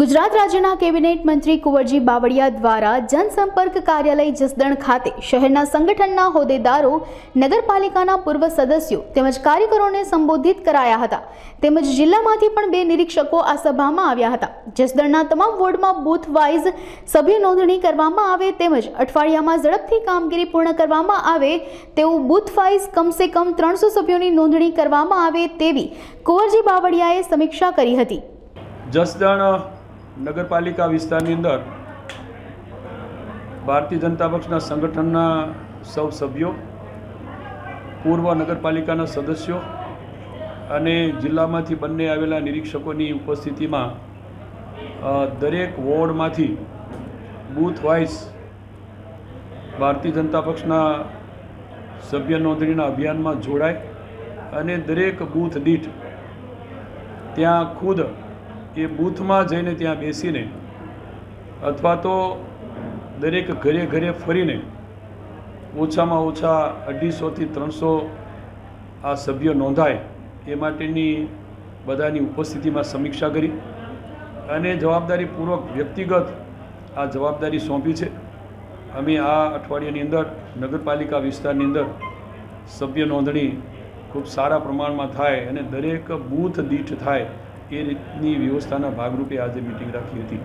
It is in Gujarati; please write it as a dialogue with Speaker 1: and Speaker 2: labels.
Speaker 1: ગુજરાત રાજ્યના કેબિનેટ મંત્રી કુંવરજી બાવળિયા દ્વારા જનસંપર્ક કાર્યાલય જસદણ ખાતે શહેરના સંગઠનના હોદ્દેદારો, નગરપાલિકાના પૂર્વ સદસ્યો તેમજ કાર્યકરોને સંબોધિત કરાયા હતા. તેમજ જિલ્લામાંથી પણ બે નિરીક્ષકો આ સભામાં આવ્યા હતા. જસદણના તમામ વોર્ડમાં બૂથ વાઇઝ સભ્ય નોંધણી કરવામાં આવે તેમજ અઠવાડિયામાં ઝડપથી કામગીરી પૂર્ણ કરવામાં આવે તેવું બૂથ વાઇઝ કમસે કમ ત્રણસો સભ્યોની નોંધણી કરવામાં આવે તેવી કુંવરજી બાવળિયાએ સમીક્ષા કરી હતી.
Speaker 2: જસદણ નગરપાલિકા વિસ્તારની અંદર ભારતીય જનતા પક્ષના સંગઠનના સૌ સભ્યો, પૂર્વ નગરપાલિકાના સદસ્યો અને જિલ્લામાંથી બંને આવેલા નિરીક્ષકોની ઉપસ્થિતિમાં દરેક વોર્ડમાંથી બૂથ વાઇઝ ભારતીય જનતા પક્ષના સભ્ય નોંધણીના અભિયાનમાં જોડાય અને દરેક બૂથ દીઠ ત્યાં ખુદ એ બૂથમાં જઈને ત્યાં બેસીને અથવા તો દરેક ઘરે ઘરે ફરીને ઓછામાં ઓછા અઢીસોથી ત્રણસો આ સભ્યો નોંધાય એ માટેની બધાની ઉપસ્થિતિમાં સમીક્ષા કરી અને જવાબદારીપૂર્વક વ્યક્તિગત આ જવાબદારી સોંપી છે. અમે આ અઠવાડિયાની અંદર નગરપાલિકા વિસ્તારની અંદર સભ્ય નોંધણી ખૂબ સારા પ્રમાણમાં થાય અને દરેક બૂથ દીઠ થાય એ રીતની વ્યવસ્થાના ભાગરૂપે આજે મિટિંગ રાખી હતી.